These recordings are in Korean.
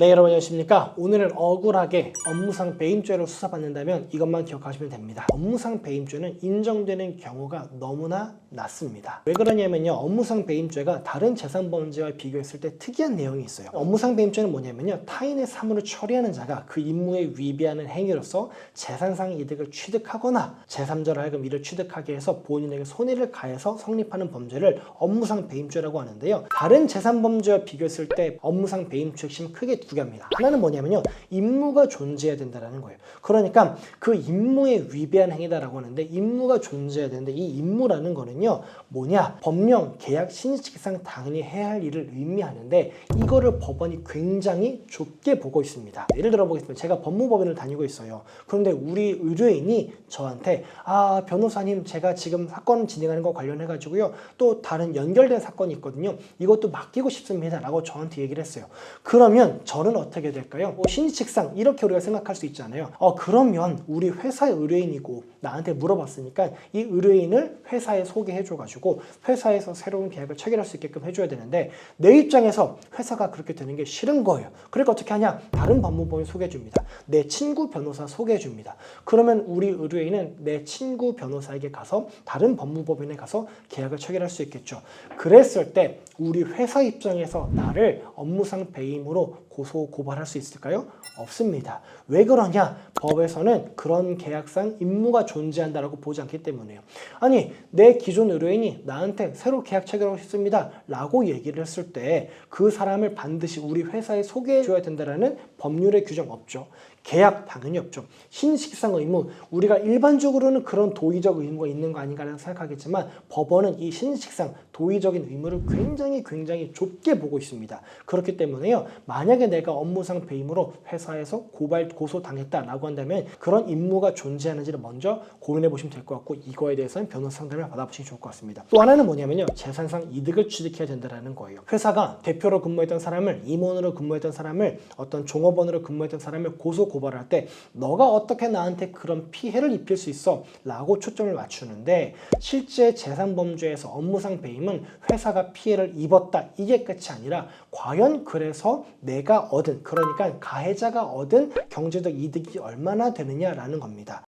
네 여러분 안녕하십니까? 오늘은 억울하게 업무상 배임죄를 수사받는다면 이것만 기억하시면 됩니다. 업무상 배임죄는 인정되는 경우가 너무나 낮습니다. 왜 그러냐면요. 업무상 배임죄가 다른 재산범죄와 비교했을 때 특이한 내용이 있어요. 업무상 배임죄는 뭐냐면요. 타인의 사물을 처리하는 자가 그 임무에 위배하는 행위로서 재산상 이득을 취득하거나 제3자로 하여금 이를 취득하게 해서 본인에게 손해를 가해서 성립하는 범죄를 업무상 배임죄라고 하는데요. 다른 재산범죄와 비교했을 때 업무상 배임죄 핵심 크게 두 개입니다. 하나는 뭐냐면요. 임무가 존재해야 된다는 거예요. 그러니까 그 임무에 위배한 행위다라고 하는데 임무가 존재해야 되는데 이 임무라는 거는요. 뭐냐? 법령, 계약, 신의칙상 당연히 해야 할 일을 의미하는데 이거를 법원이 굉장히 좁게 보고 있습니다. 예를 들어 보겠습니다. 제가 법무법인을 다니고 있어요. 그런데 우리 의뢰인이 저한테 아 변호사님 제가 지금 사건 진행하는 거 관련해 가지고요. 또 다른 연결된 사건이 있거든요. 이것도 맡기고 싶습니다라고 저한테 얘기를 했어요. 그러면 저는 어떻게 될까요? 뭐 신의칙상 이렇게 우리가 생각할 수 있잖아요. 어 그러면 우리 회사의 의뢰인이고 나한테 물어봤으니까 이 의뢰인을 회사에 소개해줘가지고 회사에서 새로운 계약을 체결할 수 있게끔 해줘야 되는데 내 입장에서 회사가 그렇게 되는 게 싫은 거예요. 그러니까 어떻게 하냐? 다른 법무법인 소개해줍니다. 내 친구 변호사 소개해줍니다. 그러면 우리 의뢰인은 내 친구 변호사에게 가서 다른 법무법인에 가서 계약을 체결할 수 있겠죠. 그랬을 때 우리 회사 입장에서 나를 업무상 배임으로 고소 고발할 수 있을까요? 없습니다. 왜 그러냐? 법에서는 그런 계약상 임무가 존재한다라고 보지 않기 때문에요. 아니 내 기존 의뢰인이 나한테 새로 계약 체결하고 싶습니다. 라고 얘기를 했을 때 그 사람을 반드시 우리 회사에 소개해 줘야 된다라는 법률의 규정 없죠. 계약 당연히 없죠. 신식상 의무 우리가 일반적으로는 그런 도의적 의무가 있는 거 아닌가라는 생각하겠지만 법원은 이 신식상 도의적인 의무를 굉장히 굉장히 좁게 보고 있습니다. 그렇기 때문에요. 만약에 내가 업무상 배임으로 회사에서 고발 고소 당했다라고 한다면 그런 임무가 존재하는지를 먼저 고민해 보시면 될 것 같고 이거에 대해서는 변호사 상담을 받아보시기 좋을 것 같습니다. 또 하나는 뭐냐면요. 재산상 이득을 취득해야 된다라는 거예요. 회사가 대표로 근무했던 사람을 임원으로 근무했던 사람을 어떤 종업원으로 근무했던 사람을 고소 고발할 때 너가 어떻게 나한테 그런 피해를 입힐 수 있어? 라고 초점을 맞추는데 실제 재산 범죄에서 업무상 배임은 회사가 피해를 입었다 이게 끝이 아니라 과연 그래서 내가 얻은 그러니까 가해자가 얻은 경제적 이득이 얼마 나 되느냐라는 겁니다.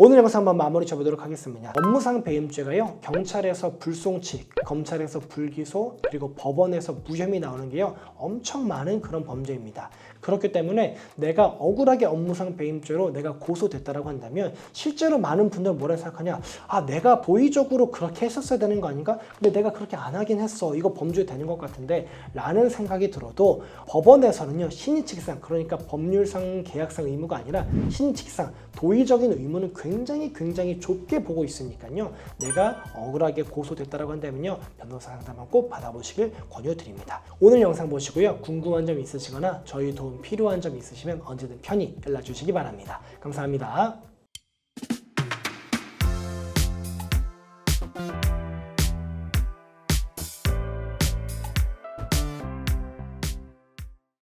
오늘 영상 한번 마무리 쳐보도록 하겠습니다. 업무상 배임죄가요, 경찰에서 불송치, 검찰에서 불기소, 그리고 법원에서 무혐의 나오는 게요, 엄청 많은 그런 범죄입니다. 그렇기 때문에 내가 억울하게 업무상 배임죄로 내가 고소됐다라고 한다면 실제로 많은 분들은 뭐라 생각하냐? 아, 내가 보이적으로 그렇게 했었어야 되는 거 아닌가? 근데 내가 그렇게 안 하긴 했어. 이거 범죄 되는 것 같은데 라는 생각이 들어도 법원에서는요, 신의칙상, 그러니까 법률상 계약상 의무가 아니라 신의칙상 도의적인 의무는 굉장히 굉장히 좁게 보고 있으니까요. 내가 억울하게 고소됐다라고 한다면요. 변호사 상담을 꼭 받아보시길 권유드립니다. 오늘 영상 보시고요. 궁금한 점 있으시거나 저희 도움 필요한 점 있으시면 언제든 편히 연락 주시기 바랍니다. 감사합니다.